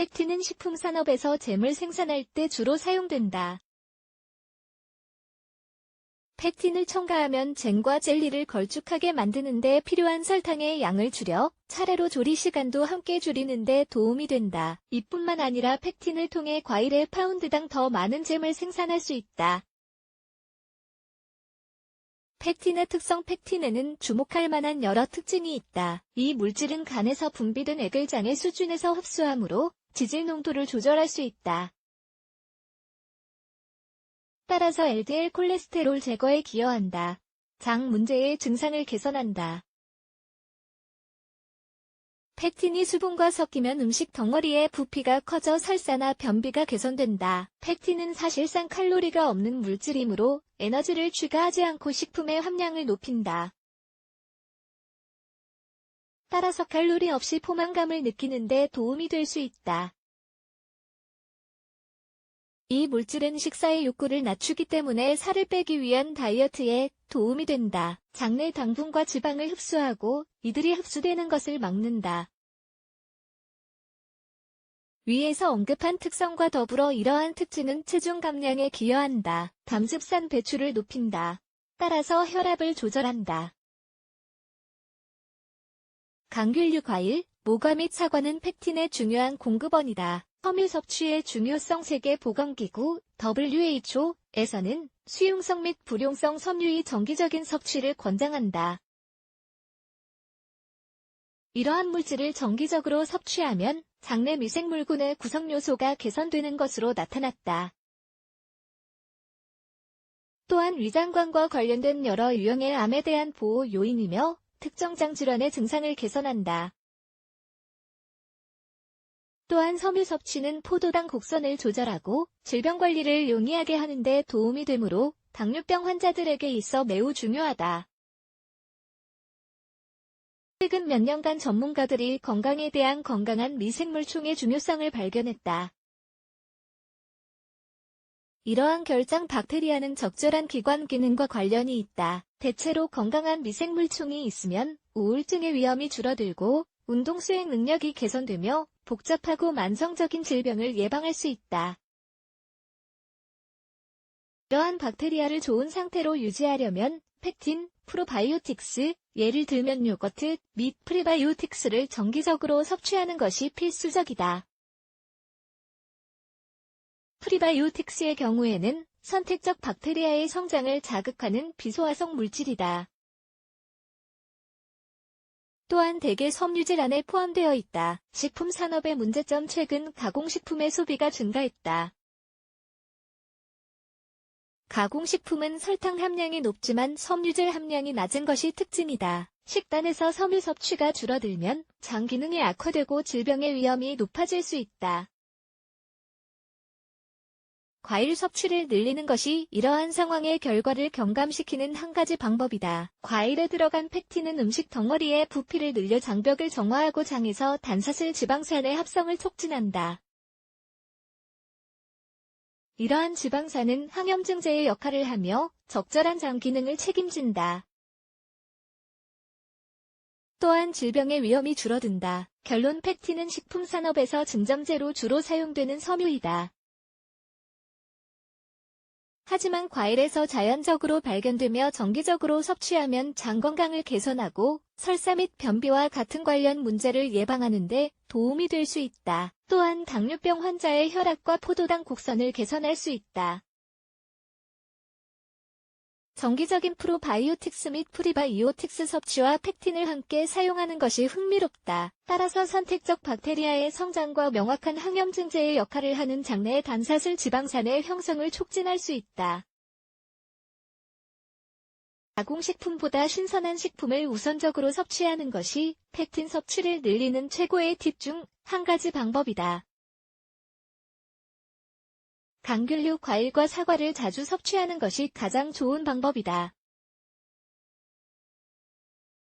팩틴은 식품산업에서 잼을 생산할 때 주로 사용된다. 팩틴을 첨가하면 잼과 젤리를 걸쭉하게 만드는데 필요한 설탕의 양을 줄여 차례로 조리 시간도 함께 줄이는데 도움이 된다. 이뿐만 아니라 팩틴을 통해 과일의 파운드당 더 많은 잼을 생산할 수 있다. 팩틴의 특성 팩틴에는 주목할 만한 여러 특징이 있다. 이 물질은 간에서 분비된 애글장의 수준에서 흡수하므로 지질 농도를 조절할 수 있다. 따라서 LDL 콜레스테롤 제거에 기여한다. 장 문제의 증상을 개선한다. 팩틴이 수분과 섞이면 음식 덩어리의 부피가 커져 설사나 변비가 개선된다. 팩틴은 사실상 칼로리가 없는 물질이므로 에너지를 추가하지 않고 식품의 함량을 높인다. 따라서 칼로리 없이 포만감을 느끼는데 도움이 될 수 있다. 이 물질은 식사의 욕구를 낮추기 때문에 살을 빼기 위한 다이어트에 도움이 된다. 장내 당분과 지방을 흡수하고 이들이 흡수되는 것을 막는다. 위에서 언급한 특성과 더불어 이러한 특징은 체중 감량에 기여한다. 담즙산 배출을 높인다. 따라서 혈압을 조절한다. 감귤류 과일, 모과 및 사과는 팩틴의 중요한 공급원이다. 섬유 섭취의 중요성 세계 보건기구 WHO에서는 수용성 및 불용성 섬유의 정기적인 섭취를 권장한다. 이러한 물질을 정기적으로 섭취하면 장내 미생물군의 구성 요소가 개선되는 것으로 나타났다. 또한 위장관과 관련된 여러 유형의 암에 대한 보호 요인이며 특정 장 질환의 증상을 개선한다. 또한 섬유 섭취는 포도당 곡선을 조절하고 질병 관리를 용이하게 하는 데 도움이 되므로 당뇨병 환자들에게 있어 매우 중요하다. 최근 몇 년간 전문가들이 건강에 대한 건강한 미생물총의 중요성을 발견했다. 이러한 결장 박테리아는 적절한 기관 기능과 관련이 있다. 대체로 건강한 미생물총이 있으면 우울증의 위험이 줄어들고 운동 수행 능력이 개선되며 복잡하고 만성적인 질병을 예방할 수 있다. 이러한 박테리아를 좋은 상태로 유지하려면 팩틴, 프로바이오틱스, 예를 들면 요거트 및 프리바이오틱스를 정기적으로 섭취하는 것이 필수적이다. 프리바이오틱스의 경우에는 선택적 박테리아의 성장을 자극하는 비소화성 물질이다. 또한 대개 섬유질 안에 포함되어 있다. 식품 산업의 문제점 최근 가공식품의 소비가 증가했다. 가공식품은 설탕 함량이 높지만 섬유질 함량이 낮은 것이 특징이다. 식단에서 섬유 섭취가 줄어들면 장 기능이 악화되고 질병의 위험이 높아질 수 있다. 과일 섭취를 늘리는 것이 이러한 상황의 결과를 경감시키는 한 가지 방법이다. 과일에 들어간 팩틴은 음식 덩어리의 부피를 늘려 장벽을 정화하고 장에서 단사슬 지방산의 합성을 촉진한다. 이러한 지방산은 항염증제의 역할을 하며 적절한 장 기능을 책임진다. 또한 질병의 위험이 줄어든다. 결론 팩틴은 식품 산업에서 증점제로 주로 사용되는 섬유이다. 하지만 과일에서 자연적으로 발견되며 정기적으로 섭취하면 장 건강을 개선하고 설사 및 변비와 같은 관련 문제를 예방하는 데 도움이 될 수 있다. 또한 당뇨병 환자의 혈압과 포도당 곡선을 개선할 수 있다. 정기적인 프로바이오틱스 및 프리바이오틱스 섭취와 팩틴을 함께 사용하는 것이 흥미롭다. 따라서 선택적 박테리아의 성장과 명확한 항염 증제의 역할을 하는 장내의 단사슬 지방산의 형성을 촉진할 수 있다. 가공식품보다 신선한 식품을 우선적으로 섭취하는 것이 팩틴 섭취를 늘리는 최고의 팁 중 한 가지 방법이다. 감귤류 과일과 사과를 자주 섭취하는 것이 가장 좋은 방법이다.